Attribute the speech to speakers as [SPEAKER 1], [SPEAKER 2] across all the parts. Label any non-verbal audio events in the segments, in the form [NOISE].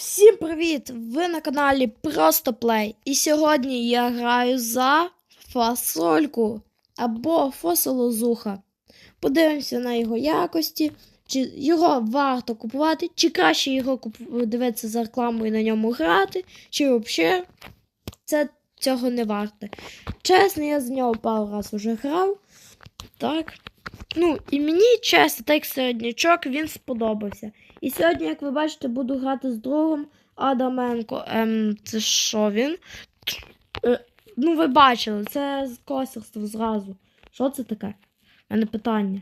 [SPEAKER 1] Всім привіт! Ви на каналі Просто Плей. І сьогодні я граю за фасольку або фасолозуха. Подивимося на його якості, чи його варто купувати, чи краще його куп- дивитися за рекламою і на ньому грати, чи взагалі це цього не варте. Чесно, я з нього пару разів вже грав. Так. Ну, і мені, чесно, так середнячок, він сподобався. І сьогодні, як ви бачите, буду грати з другом Адаменко. Ем, це що він? Е, ну, ви бачили, це з косерства зразу. Що це таке? У мене питання.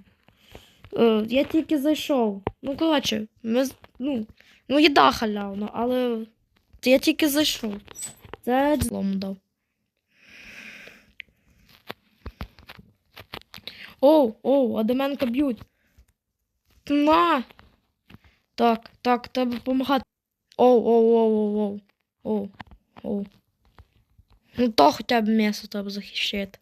[SPEAKER 1] Е, я тільки зайшов. Ну, коротше, ми, ну, ну, їда халявна, але я тільки зайшов. Це злому дав. Оу, оу, Адаменка б'ють. На! Так, так, треба допомагати. Оу, оу, оу, оу, оу. Оу, оу. Ну то хоча б м'ясо треба захищати.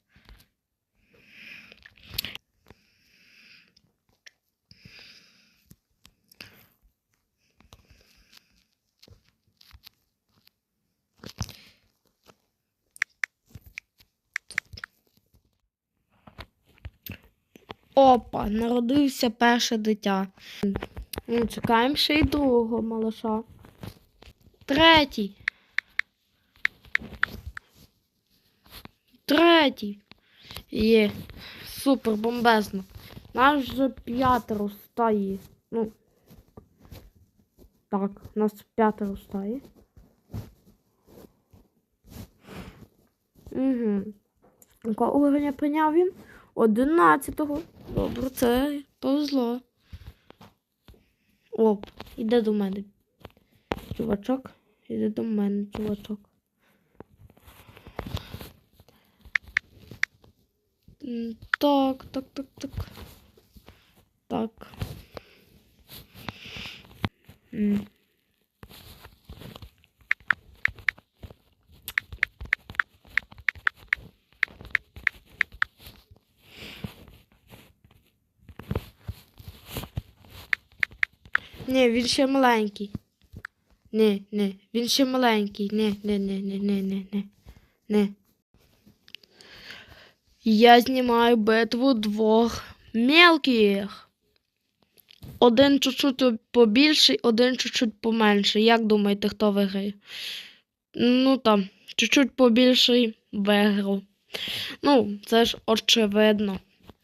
[SPEAKER 1] Опа, народився перше дитя. Ну, чекаємо ще й другого малыша. Третій. Третій. Є. Супер, бомбезно. Нас вже п'ятеро стає. Ну. Так, нас п'ятеро стає. Угу. Якого уровня прийняв він? Одинадцятого. Добре, це повезло. Оп, іде до мене. Чувачок, іде до мене, чувачок. Так, так, так, так. Так. М. Ні, він ще маленький. Ні, ні, він ще маленький. Ні, ні, ні, ні, ні, ні, ні. Ні. Я знімаю битву двох мелких. Один чуть-чуть побільший, один чуть-чуть поменший. Як думаєте, хто виграє? Ну там, чуть-чуть побільший виграв. Ну, це ж очевидно.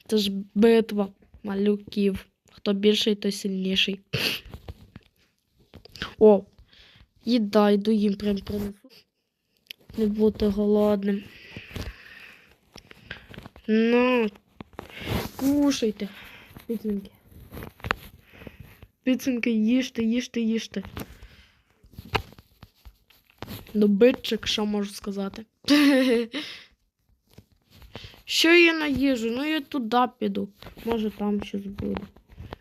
[SPEAKER 1] Це ж битва малюків. Хто більший, той сильніший. О, їда, йду їм прям принесу. Не бути голодним. Ну, кушайте. Піцинки. Піцинки їжте, їжте, їжте. Добитчик, що можу сказати. [LAUGHS] Що я на їжу? Ну я туди піду. Може там щось буде.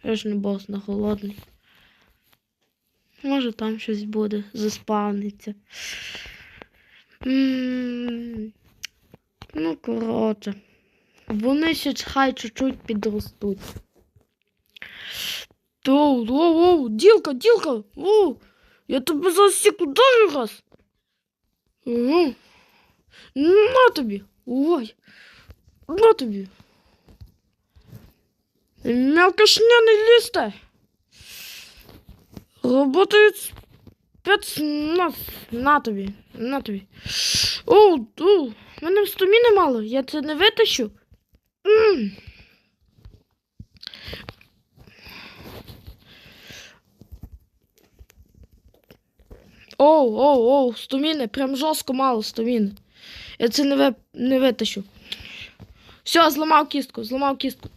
[SPEAKER 1] Я ж не бос на голодний. Може там щось буде, заспавниться. М, Ну, коротше. Вони ще хай чуть-чуть підростуть. Оу, оу, оу, ділка, ділка, оу, я тебе засіку дуже раз. Угу. На тобі. Ой. На тобі. Мелкошня не Работають спецназ. На тобі, на тобі. Оу, в мене стаміни мало, я це не витащу. М. Оу, оу, оу, стаміни, прям жорстко мало стаміни. Я це не, ви, не витащу. Все, зламав кістку, зламав кістку.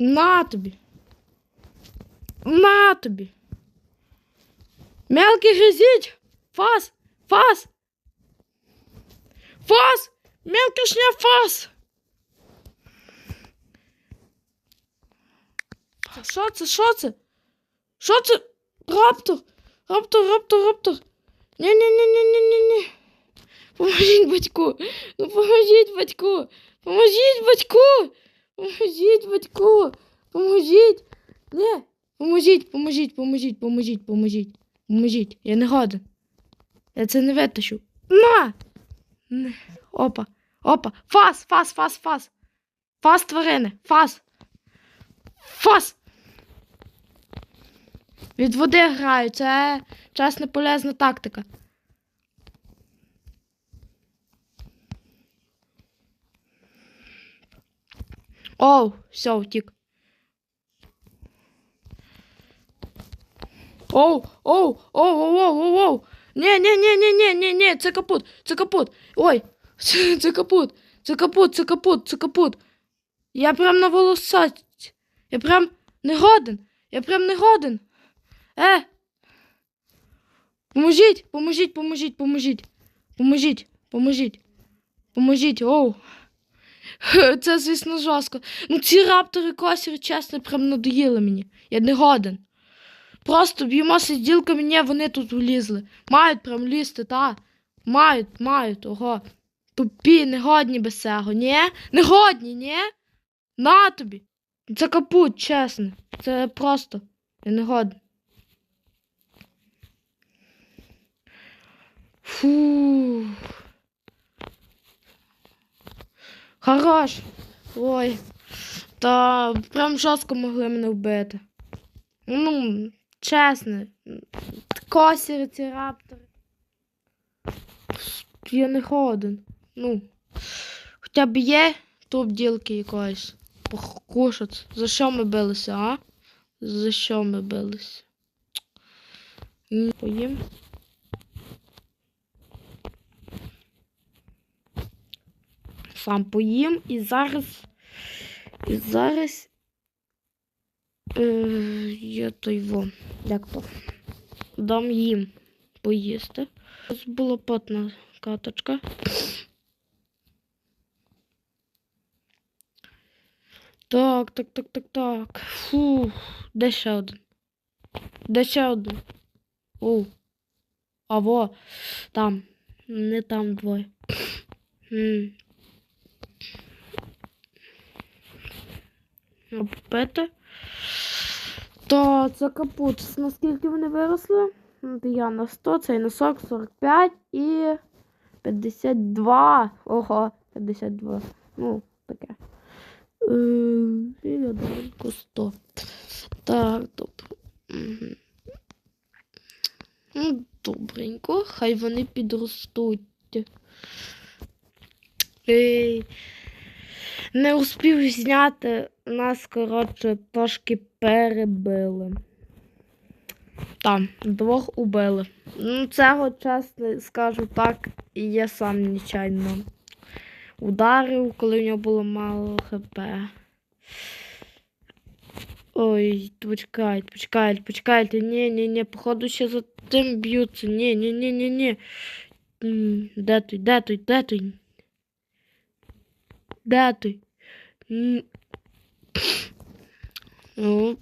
[SPEAKER 1] На тобі. На тобі. Мелкий гризіть. Фас. Фас. Фас. Мелкишня фас. Що це? Що це? Що це? Раптор. Раптор, раптор, раптор. Ні-ні-ні-ні-ні-ні. Поможіть батьку. Ну поможіть батьку. Поможіть батьку. Поможіть батьку. Поможіть. Ні. Поможіть, поможіть, поможіть, поможіть, поможіть. Поможіть. Я не годен. Я це не витащу. На! Не. Опа. Опа. Фас, фас, фас, фас. Фас, тварини. Фас. Фас. Від води граю. Це чесна полезна тактика. Оу, все, втік. Оу, оу, оу, оу, оу, оу, оу. Ні, ні, ні, ні, ні, ні, ні, це капут, це капут. Ой, [LAUGHS] це, це капут, це капут, це капут, це капут. Я прям на волосать. Я прям не годен. Я прям не годен. Е. Поможіть, поможіть, поможіть, поможіть. Поможіть, поможіть. Поможіть, оу. Це, звісно, жорстко. Ну, ці раптори косірі, чесно, прям надоїли мені. Я не годен. Просто б'ємо сиділками, ні, вони тут влізли. Мають прям лізти, та. Мають, мають, ого. Тупі, негодні без цього, ні? Негодні, ні? На тобі. Це капут, чесно. Це просто. Я не годен. Хорош. Ой. Та прям жорстко могли мене вбити. Ну, чесно. Косіри ці раптори. Я не ходен. Ну. Хоча б є тут ділки якоїсь. Покушать. За що ми билися, а? За що ми билися? Поїм. Сам поїм і зараз. І зараз. Е, я той во. Як то? Дам їм поїсти. Ось була потна каточка. Так, так, так, так, так. Фу, де ще один? Де ще один? О. А во, там. Не там двоє. Обпити. То це капут. Наскільки вони виросли? Я на 100, цей на 40, 45 і 52. Ого, 52. Ну, таке. Е, І одинку 100. Так, добре. Ну, добренько, хай вони підростуть. Ей, не успів зняти, нас, коротше, трошки перебили. Там, двох убили. Ну, цього чесно скажу так, і я сам нечайно ударив, коли в нього було мало хп. Ой, почекайте, почекайте, почекайте. Ні, ні, ні, походу ще за тим б'ються. Ні, ні, ні, ні, ні. Де той, де той, де той? Де ты, ну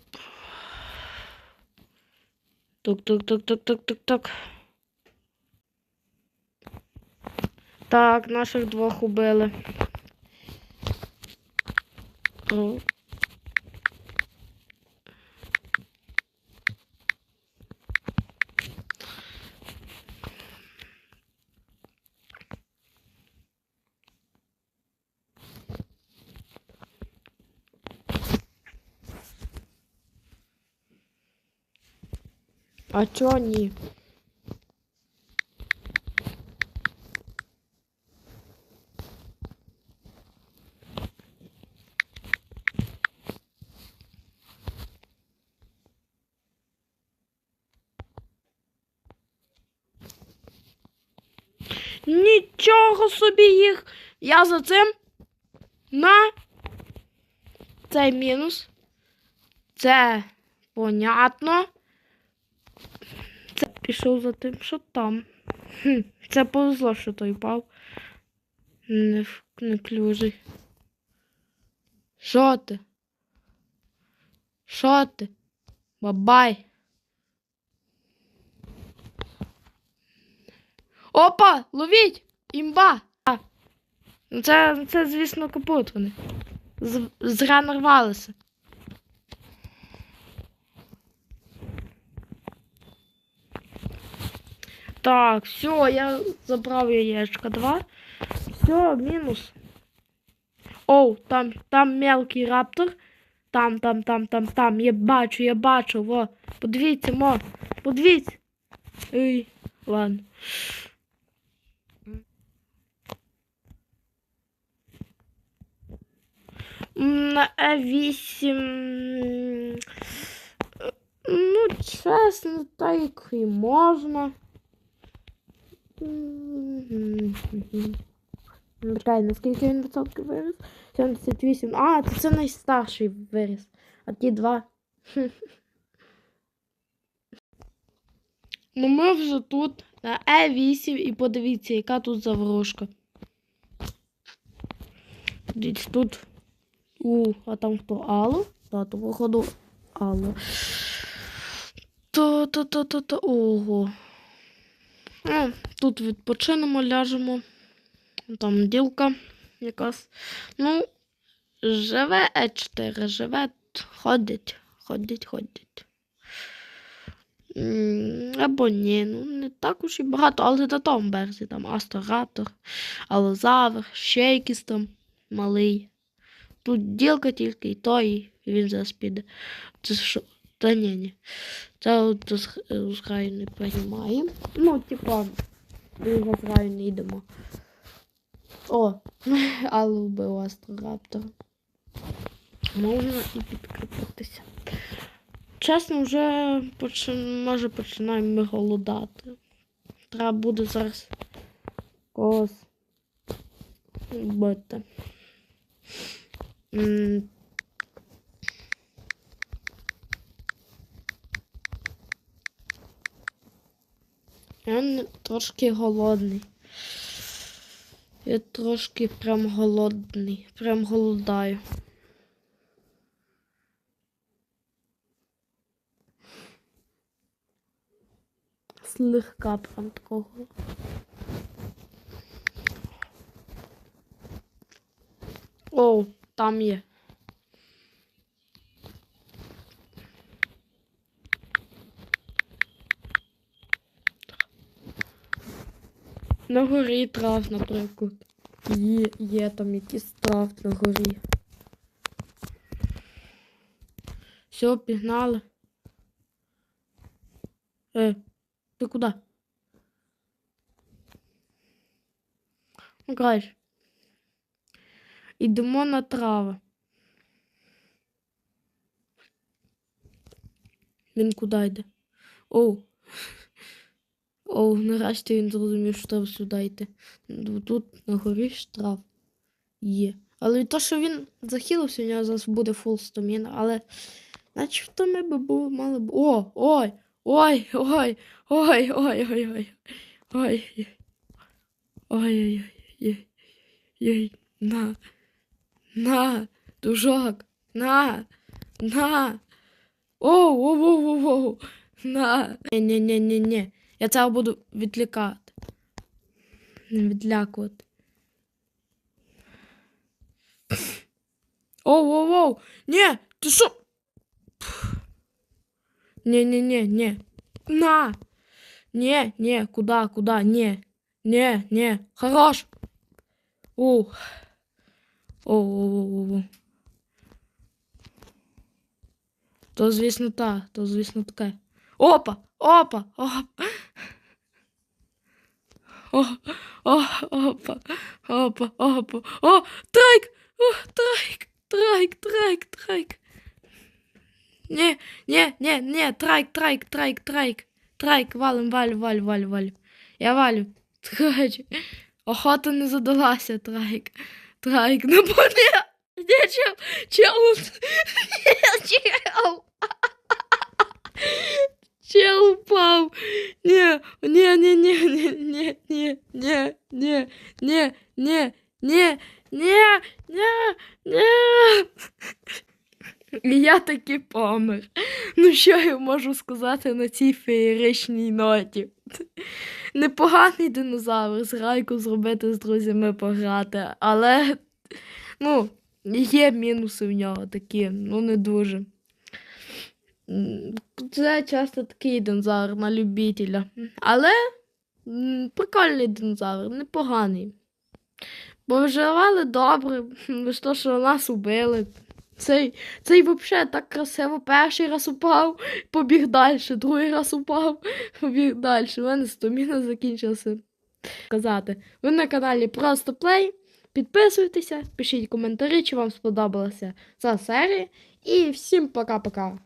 [SPEAKER 1] так, так, так, так, так, так, тук. Так, наших двох убили. О. А чо ні? Нічого собі їх. Я за цим на цей мінус. Це понятно. Пішов за тим, що там. Хм, це повезло, що той впав. Не, не клюжий. Що ти? Що ти? Бабай. Опа! Ловіть! Імба! Це, це, звісно, капут вони. З, зря нарвалися. Так, все, я забрав яєчко. Два. Все, мінус. Оу, там, там мелкий раптор. Там, там, там, там, там. Я бачу, я бачу. Во. Подивіться, мо. Подивіться. Ой, ладно. М, На Е8. м, Ну, чесно, так як і можна. Чекай, наскільки він відсотків виріс? 78. А, то це найстарший виріс. А ті два. Ну ми вже тут на Е8 і подивіться, яка тут заврушка. Дивіться, тут. У, а там хто Алло? Та, то походу Алло. То, то, то, то, то, ого. Ну, тут відпочинемо, ляжемо. Там ділка якась. Ну, живе Е4, живе, ходить, ходить, ходить. Або ні, ну не так уж і багато, але на тому березі там Асторатор, Алозавр, ще якийсь там малий. Тут ділка тільки і той, і він зараз піде. Це що? Та ні, ні. Це от з з граю не приймає. Ну, типа, з граю не йдемо. О, [LAUGHS] але вбив Астраптор. Можна і підкріпитися. Чесно, вже почи... може починаємо ми голодати. Треба буде зараз когось вбити. Я трошки голодний. Я трошки прям голодний. Прям голодаю. Слегка прям такого. Оу, там є. На горі трав, наприклад. Є, є там якийсь трав на горі. Все, пігнали. Е, ти куди? Ну, краще. Ідемо на трави. Він куди йде? Оу. Оу, нарешті він зрозумів, сюди йти. Ну, Тут на горі штраф є. Але того, що він захилився, у нього зараз буде фул стаміна, але начебто ми би були, мали б. О! Ой! Ой! Ой! Ой! Ой! Ой! Ой! Ой! Ой! Ой! Ой! На! На! Дужок! На! На! Оу! Оу! Оу! Оу! На! Ні-ні-ні-ні-ні. Я це буду відлікати. Відлякувати. Оу-оу-оу! Ні, ти що? не не не не На! Не, не, куда, куда, не. Не, не, хорош. У. О. То, звісно, та, то, звісно, таке. Опа, опа, опа. О, о, опа, опа, опа. О, трайк! О, трайк! Трайк, трайк, трайк. Не, не, не, не, трайк, трайк, трайк, трайк. Трайк, валим, валю, валю, валю, валю. Я валю. Короче, охота не задалася, трайк. Трайк, ну бо не. Не, чел, чел, не, чел. Чел ні, ні, ні, ні, ні, ні, ні, ні, ні, ні, ні, ні, ні. І я таки помер. Ну, що я можу сказати на цій феєричній ноті? Непоганий динозавр, з грайку зробити з друзями пограти, але ну, є мінуси в нього такі, ну не дуже. Це часто такий динозавр на любителя. Але Прикольний динозавр, непоганий. Бо виживали добре, [LAUGHS] лише то, що нас убили. Цей, цей взагалі так красиво перший раз упав, побіг далі, другий раз упав, [LAUGHS] побіг далі. У мене стоміна закінчилася. Казати. Ви на каналі Просто Плей. Підписуйтеся, пишіть коментарі, чи вам сподобалася ця серія. І всім пока-пока.